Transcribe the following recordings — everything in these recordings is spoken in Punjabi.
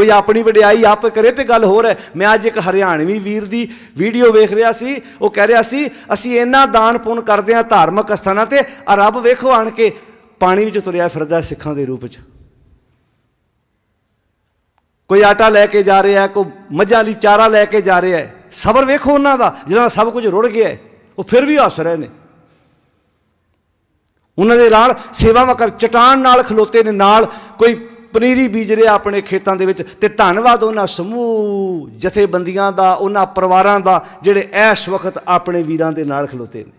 ਕੋਈ ਆਪਣੀ ਵਡਿਆਈ ਆਪ ਕਰੇ ਤੇ ਗੱਲ ਹੋਰ ਹੈ। ਮੈਂ ਅੱਜ ਇੱਕ ਹਰਿਆਣਵੀ ਵੀਰ ਦੀ ਵੀਡੀਓ ਵੇਖ ਰਿਹਾ ਸੀ। ਉਹ ਕਹਿ ਰਿਹਾ ਸੀ, ਅਸੀਂ ਇੰਨਾ ਦਾਨ ਪੁੰਨ ਕਰਦੇ ਹਾਂ ਧਾਰਮਿਕ ਸਥਾਨਾਂ ਤੇ, ਆ ਰੱਬ ਵੇਖੋ ਆਣ ਕੇ ਪਾਣੀ ਵਿੱਚ ਤੁਰਿਆ ਫਿਰਦਾ ਸਿੱਖਾਂ ਦੇ ਰੂਪ 'ਚ। ਕੋਈ ਆਟਾ ਲੈ ਕੇ ਜਾ ਰਿਹਾ ਕੋਈ ਮੱਝਾਂ ਲਈ ਚਾਰਾ ਲੈ ਕੇ ਜਾ ਰਿਹਾ ਸਬਰ ਵੇਖੋ ਉਹਨਾਂ ਦਾ, ਜਿਹਨਾਂ ਦਾ ਸਭ ਕੁਝ ਰੁੜ ਗਿਆ ਉਹ ਫਿਰ ਵੀ ਹੱਸ ਰਹੇ ਨੇ। ਉਹਨਾਂ ਦੇ ਨਾਲ ਸੇਵਾਵਾਂ ਕਰ, ਚਟਾਨ ਨਾਲ ਖਲੋਤੇ ਨੇ, ਨਾਲ ਕੋਈ ਪਨੀਰੀ ਬੀਜ ਰਿਹਾ ਆਪਣੇ ਖੇਤਾਂ ਦੇ ਵਿੱਚ ਤੇ ਧੰਨਵਾਦ ਉਹਨਾਂ ਸਮੂਹ ਜਥੇਬੰਦੀਆਂ ਦਾ, ਉਹਨਾਂ ਪਰਿਵਾਰਾਂ ਦਾ, ਜਿਹੜੇ ਇਸ ਵਕਤ ਆਪਣੇ ਵੀਰਾਂ ਦੇ ਨਾਲ ਖਲੋਤੇ ਨੇ।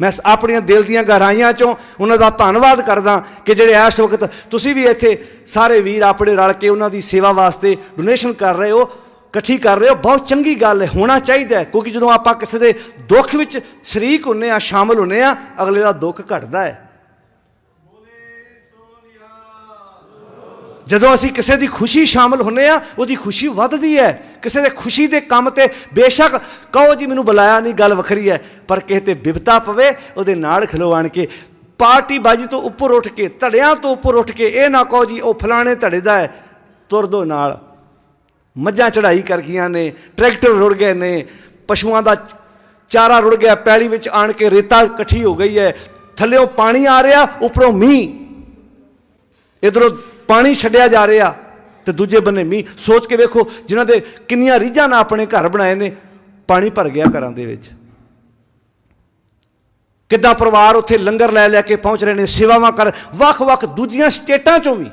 ਮੈਂ ਆਪਣੀਆਂ ਦਿਲ ਦੀਆਂ ਗਹਿਰਾਈਆਂ ਚੋਂ ਉਹਨਾਂ ਦਾ ਧੰਨਵਾਦ ਕਰਦਾ ਕਿ ਜਿਹੜੇ ਇਸ ਵਕਤ ਤੁਸੀਂ ਵੀ ਇੱਥੇ ਸਾਰੇ ਵੀਰ ਆਪਣੇ ਰਲ ਕੇ ਉਹਨਾਂ ਦੀ ਸੇਵਾ ਵਾਸਤੇ ਡੋਨੇਸ਼ਨ ਕਰ ਰਹੇ ਹੋ, ਇਕੱਠੀ ਕਰ ਰਹੇ ਹੋ, ਬਹੁਤ ਚੰਗੀ ਗੱਲ ਹੈ, ਹੋਣਾ ਚਾਹੀਦਾ ਕਿਉਂਕਿ ਜਦੋਂ ਆਪਾਂ ਕਿਸੇ ਦੇ ਦੁੱਖ ਵਿੱਚ ਸ਼ਰੀਕ ਹੁੰਨੇ ਆ ਸ਼ਾਮਲ ਹੁੰਨੇ ਆ ਅਗਲੇ ਦਾ ਦੁੱਖ ਘਟਦਾ ਹੈ। ਜਦੋਂ ਅਸੀਂ ਕਿਸੇ ਦੀ ਖੁਸ਼ੀ ਸ਼ਾਮਲ ਹੁੰਨੇ ਆ, ਉਹਦੀ ਖੁਸ਼ੀ ਵੱਧਦੀ ਹੈ। ਕਿਸੇ ਦੇ ਖੁਸ਼ੀ ਦੇ ਕੰਮ ਤੇ ਬੇਸ਼ੱਕ ਕਹੋ ਜੀ, ਮੈਨੂੰ ਬੁਲਾਇਆ ਨਹੀਂ, ਗੱਲ ਵੱਖਰੀ ਹੈ। ਪਰ ਕਿਸੇ ਤੇ ਬਿਪਤਾ ਪਵੇ, ਉਹਦੇ ਨਾਲ ਖਲੋ ਆਣ ਕੇ ਪਾਰਟੀ ਬਾਜੀ ਤੋਂ ਉੱਪਰ ਉੱਠ ਕੇ, ਧੜਿਆਂ ਤੋਂ ਉੱਪਰ ਉੱਠ ਕੇ ਇਹ ਨਾ ਕਹੋ ਜੀ, ਉਹ ਫਲਾਣੇ ਧੜੇ ਦਾ ਹੈ। ਤੁਰ ਦੋ ਨਾਲ। ਮੱਝਾਂ ਚੜਾਈ ਕਰ ਗਈਆਂ ਨੇ, ਟਰੈਕਟਰ ਰੁੜ ਗਏ ਨੇ, ਪਸ਼ੂਆਂ ਦਾ ਚਾਰਾ ਰੁੜ ਗਿਆ, ਪੈਲੀ ਵਿੱਚ ਆਣ ਕੇ ਰੇਤਾ ਇਕੱਠੀ ਹੋ ਗਈ ਹੈ। ਥੱਲੇੋਂ ਪਾਣੀ ਆ ਰਿਹਾ, ਉੱਪਰੋਂ ਮੀਂਹ। ਇਧਰੋਂ ਪਾਣੀ ਛੱਡਿਆ ਜਾ ਰਿਹਾ ਤੇ ਦੂਜੇ ਬੰਨੇ ਮੀਂਹ। ਸੋਚ ਕੇ ਵੇਖੋ, ਜਿਨ੍ਹਾਂ ਦੇ ਕਿੰਨੀਆਂ ਰੀਝਾਂ ਨਾਲ ਆਪਣੇ ਘਰ ਬਣਾਏ ਨੇ, ਪਾਣੀ ਭਰ ਗਿਆ ਘਰਾਂ ਦੇ ਵਿੱਚ। ਕਿੱਦਾਂ ਪਰਿਵਾਰ ਉੱਥੇ ਲੰਗਰ ਲੈ ਲੈ ਕੇ ਪਹੁੰਚ ਰਹੇ ਨੇ, ਸੇਵਾਵਾਂ ਕਰ, ਵੱਖ-ਵੱਖ ਦੂਜੀਆਂ ਸਟੇਟਾਂ ਚੋਂ ਵੀ।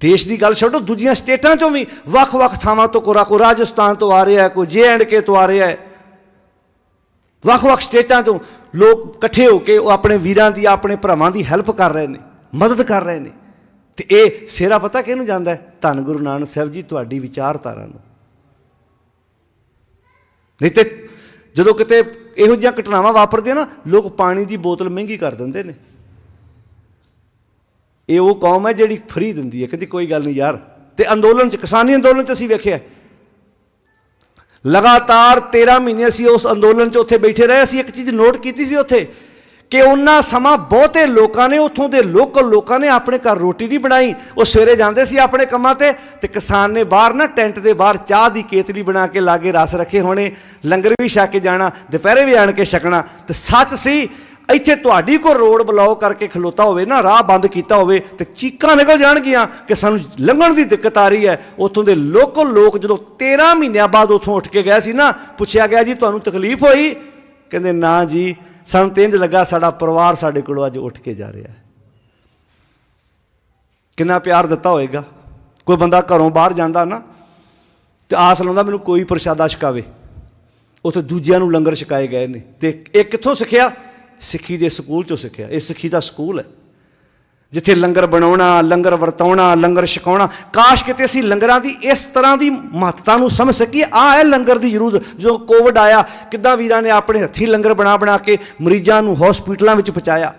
ਦੇਸ਼ ਦੀ ਗੱਲ ਛੱਡੋ, ਦੂਜੀਆਂ ਸਟੇਟਾਂ ਚੋਂ ਵੀ ਵੱਖ-ਵੱਖ ਥਾਵਾਂ ਤੋਂ ਕੋਰਾ ਕੋ ਰਾਜਸਥਾਨ ਤੋਂ ਆ ਰਿਹਾ ਕੋਈ ਜੇ ਐਂਡ ਕੇ ਤੋਂ ਆ ਰਿਹਾ ਹੈ। ਵੱਖ-ਵੱਖ ਸਟੇਟਾਂ ਤੋਂ ਲੋਕ ਇਕੱਠੇ ਹੋ ਕੇ ਉਹ ਆਪਣੇ ਵੀਰਾਂ ਦੀ, ਆਪਣੇ ਭਰਾਵਾਂ ਦੀ ਹੈਲਪ ਕਰ ਰਹੇ ਨੇ। ਮਦਦ ਕਰ ਰਹੇ ਨੇ। ਤੇ ਇਹ ਸੇਰਾ ਪਤਾ ਕਿਹਨੂੰ ਜਾਂਦਾ ਹੈ? ਧੰਨ ਗੁਰੂ ਨਾਨਕ ਸਾਹਿਬ ਜੀ ਤੁਹਾਡੀ ਵਿਚਾਰਧਾਰਾ ਨੂੰ। ਨਹੀਂ ਤੇ ਜਦੋਂ ਕਿਤੇ ਇਹੋ ਜਿਹੀਆਂ ਘਟਨਾਵਾਂ ਵਾਪਰਦੀਆਂ ਨਾ, ਲੋਕ ਪਾਣੀ ਦੀ ਬੋਤਲ ਮਹਿੰਗੀ ਕਰ ਦਿੰਦੇ ਨੇ। ਇਹ ਉਹ ਕੌਮ ਹੈ ਜਿਹੜੀ ਫਰੀ ਦਿੰਦੀ ਹੈ। ਕਹਿੰਦੀ ਕੋਈ ਗੱਲ ਨਹੀਂ ਯਾਰ। ਤੇ ਅੰਦੋਲਨ ਚ, ਕਿਸਾਨੀ ਅੰਦੋਲਨ ਚ ਅਸੀਂ ਵੇਖਿਆ ਲਗਾਤਾਰ 13 ਮਹੀਨੇ ਅਸੀਂ ਉਸ ਅੰਦੋਲਨ 'ਚ ਉੱਥੇ ਬੈਠੇ ਰਹੇ, ਅਸੀਂ ਇੱਕ ਚੀਜ਼ ਨੋਟ ਕੀਤੀ ਸੀ ਉੱਥੇ। ਕਿ ਉਹਨਾਂ ਸਮਾਂ ਬਹੁਤੇ ਲੋਕਾਂ ਨੇ, ਉੱਥੋਂ ਦੇ ਲੋਕਲ ਲੋਕਾਂ ਨੇ ਆਪਣੇ ਘਰ ਰੋਟੀ ਨਹੀਂ ਬਣਾਈ। ਉਹ ਸਵੇਰੇ ਜਾਂਦੇ ਸੀ ਆਪਣੇ ਕੰਮਾਂ ਤੇ ਤੇ ਕਿਸਾਨ ਨੇ ਬਾਹਰ ਨਾ ਟੈਂਟ ਦੇ ਬਾਹਰ ਚਾਹ ਦੀ ਕੇਤਲੀ ਬਣਾ ਕੇ ਲਾਗੇ ਰਸ ਰੱਖੇ ਹੋਣੇ, ਲੰਗਰ ਵੀ ਛਕ ਕੇ ਜਾਣਾ, ਦੁਪਹਿਰੇ ਵੀ ਆਣ ਕੇ ਛਕਣਾ। ਤੇ ਸੱਚ ਸੀ, ਇੱਥੇ ਤੁਹਾਡੀ ਕੋ ਰੋਡ ਬਲੌਕ ਕਰਕੇ ਖਲੋਤਾ ਹੋਵੇ ਨਾ, ਰਾਹ ਬੰਦ ਕੀਤਾ ਹੋਵੇ ਤੇ ਚੀਕਾਂ ਨਿਕਲ ਜਾਣਗੀਆਂ ਕਿ ਸਾਨੂੰ ਲੰਘਣ ਦੀ ਦਿੱਕਤ ਆ ਰਹੀ ਹੈ। ਉੱਥੋਂ ਦੇ ਲੋਕਲ ਲੋਕ ਜਦੋਂ 13 ਮਹੀਨਿਆਂ ਬਾਅਦ ਉੱਥੋਂ ਉੱਠ ਕੇ ਗਏ ਸੀ ਨਾ, ਪੁੱਛਿਆ ਗਿਆ, ਜੀ, ਤੁਹਾਨੂੰ ਤਕਲੀਫ ਹੋਈ? ਕਹਿੰਦੇ, ਨਾ ਜੀ ਸਾਨੂੰ ਤੇ ਲੱਗਾ ਸਾਡਾ ਪਰਿਵਾਰ ਸਾਡੇ ਕੋਲੋਂ ਅੱਜ ਉੱਠ ਕੇ ਜਾ ਰਿਹਾ ਹੈ। ਕਿੰਨਾ ਪਿਆਰ ਦਿੱਤਾ ਹੋਏਗਾ। ਕੋਈ ਬੰਦਾ ਘਰੋਂ ਬਾਹਰ ਜਾਂਦਾ ਨਾ, ਤੇ ਆਸ ਲਾਉਂਦਾ ਮੈਨੂੰ ਕੋਈ ਪ੍ਰਸ਼ਾਦਾ ਛਕਾਵੇ। ਉੱਥੇ ਦੂਜਿਆਂ ਨੂੰ ਲੰਗਰ ਛਕਾਏ ਗਏ ਨੇ। ਤੇ ਇਹ ਕਿੱਥੋਂ ਸਿੱਖਿਆ? ਸਿੱਖੀ ਦੇ ਸਕੂਲ ਚੋਂ ਸਿੱਖਿਆ। ਇਹ ਸਿੱਖੀ ਦਾ ਸਕੂਲ ਹੈ। ਜਿੱਥੇ ਲੰਗਰ ਬਣਾਉਣਾ, ਲੰਗਰ ਵਰਤਾਉਣਾ, ਲੰਗਰ ਛਕਾਉਣਾ, ਕਾਸ਼ ਕਿਤੇ ਅਸੀਂ ਲੰਗਰਾਂ ਦੀ ਇਸ ਤਰ੍ਹਾਂ ਦੀ ਮਹੱਤਤਾ ਨੂੰ ਸਮਝ ਸਕੀਏ। ਆ ਹੈ ਲੰਗਰ ਦੀ ਜ਼ਰੂਰਤ। ਜਦੋਂ ਕੋਵਿਡ ਆਇਆ, ਕਿੱਦਾਂ ਵੀਰਾਂ ਨੇ ਆਪਣੇ ਹੱਥੀਂ ਲੰਗਰ ਬਣਾ ਬਣਾ ਕੇ ਮਰੀਜ਼ਾਂ ਨੂੰ ਹਸਪੀਟਲਾਂ ਵਿੱਚ ਪਹੁੰਚਾਇਆ?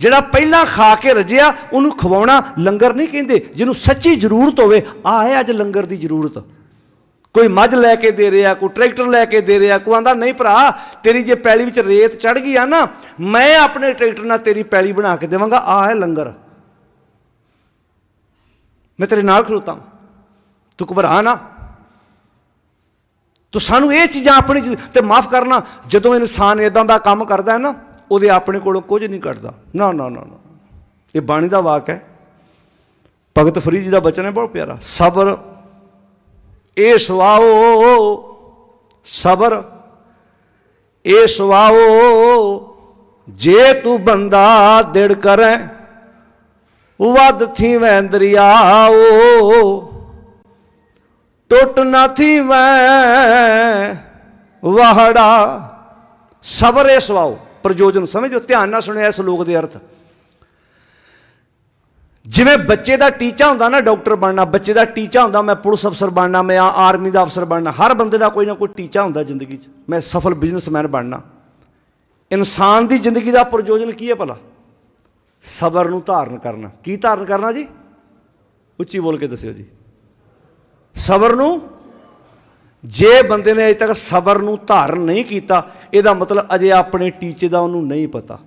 ਜਿਹੜਾ ਪਹਿਲਾਂ ਖਾ ਕੇ ਰਜਿਆ, ਉਹਨੂੰ ਖਵਾਉਣਾ ਲੰਗਰ ਨਹੀਂ ਕਹਿੰਦੇ। ਜਿਹਨੂੰ ਸੱਚੀ ਜ਼ਰੂਰਤ ਹੋਵੇ ਆ ਹੈ ਅੱਜ ਲੰਗਰ ਦੀ ਜ਼ਰੂਰਤ। ਕੋਈ ਮੱਝ ਲੈ ਕੇ ਦੇ ਰਿਹਾ, ਕੋਈ ਟਰੈਕਟਰ ਲੈ ਕੇ ਦੇ ਰਿਹਾ, ਕੋਈ ਆਂਦਾ, ਨਹੀਂ ਭਰਾ, ਤੇਰੀ ਜੇ ਪੈਲੀ ਵਿੱਚ ਰੇਤ ਚੜ ਗਈ ਆ ਨਾ, ਮੈਂ ਆਪਣੇ ਟਰੈਕਟਰ ਨਾਲ ਤੇਰੀ ਪੈਲੀ ਬਣਾ ਕੇ ਦੇਵਾਂਗਾ, ਆ ਹੈ ਲੰਗਰ। ਮੈਂ ਤੇਰੇ ਨਾਲ ਖਲੋਤਾ ਤੂੰ ਘਬਰਾ ਨਾ। ਤੂੰ ਸਾਨੂੰ ਇਹ ਚੀਜ਼ਾਂ ਆਪਣੀ ਤੇ ਮਾਫ ਕਰਨਾ, ਜਦੋਂ ਇਨਸਾਨ ਇਦਾਂ ਦਾ ਕੰਮ ਕਰਦਾ ਹੈ ਨਾ, ਉਹਦੇ ਆਪਣੇ ਕੋਲੋਂ ਕੁਝ ਨਹੀਂ ਕੱਢਦਾ ਨਾ ਨਾ ਨਾ ਨਾ। ਇਹ ਬਾਣੀ ਦਾ ਵਾਕ ਹੈ। ਭਗਤ ਫਰੀਦ ਜੀ ਦਾ ਬਚਨ ਹੈ, ਬਹੁਤ ਪਿਆਰਾ। ਸਬਰ ਇਹ ਸੁਆਓ ਸਬਰ, ਇਹ ਸੁਆਓ ਜੇ ਤੂੰ ਬੰਦਾ ਦਿੜ ਕਰੈ, ਵੱਧ ਥੀ ਵੈ ਦਰਿਆਓ। ਟੁੱਟ ਨਾ ਥੀ ਵੈ ਵਾਹੜਾ। ਸਬਰ ਇਹ ਸੁਆਓ। ਪ੍ਰਯੋਜਨ ਸਮਝੋ, ਧਿਆਨ ਨਾਲ ਸੁਣਿਆ ਇਸ ਲੋਕ ਦੇ ਅਰਥ। ਜਿਵੇਂ ਬੱਚੇ ਦਾ ਟੀਚਾ ਹੁੰਦਾ ਨਾ ਡਾਕਟਰ ਬਣਨਾ, ਬੱਚੇ ਦਾ ਟੀਚਾ ਹੁੰਦਾ, ਮੈਂ ਪੁਲਿਸ ਅਫਸਰ ਬਣਨਾ, ਮੈਂ ਆਰਮੀ ਦਾ ਅਫਸਰ ਬਣਨਾ, ਹਰ ਬੰਦੇ ਦਾ ਕੋਈ ਨਾ ਕੋਈ ਟੀਚਾ ਹੁੰਦਾ ਜ਼ਿੰਦਗੀ 'ਚ। ਮੈਂ ਸਫਲ ਬਿਜ਼ਨਸਮੈਨ ਬਣਨਾ। ਇਨਸਾਨ ਦੀ ਜ਼ਿੰਦਗੀ ਦਾ ਪ੍ਰਯੋਜਨ ਕੀ ਹੈ ਭਲਾ? ਸਬਰ ਨੂੰ ਧਾਰਨ ਕਰਨਾ। ਕੀ ਧਾਰਨ ਕਰਨਾ ਜੀ? ਉੱਚੀ ਬੋਲ ਕੇ ਦੱਸਿਓ ਜੀ। ਸਬਰ ਨੂੰ? ਜੇ ਬੰਦੇ ਨੇ ਅਜੇ ਤੱਕ ਸਬਰ ਨੂੰ ਧਾਰਨ ਨਹੀਂ ਕੀਤਾ, ਇਹਦਾ ਮਤਲਬ ਅਜੇ ਆਪਣੇ ਟੀਚੇ ਦਾ ਉਹਨੂੰ ਨਹੀਂ ਪਤਾ।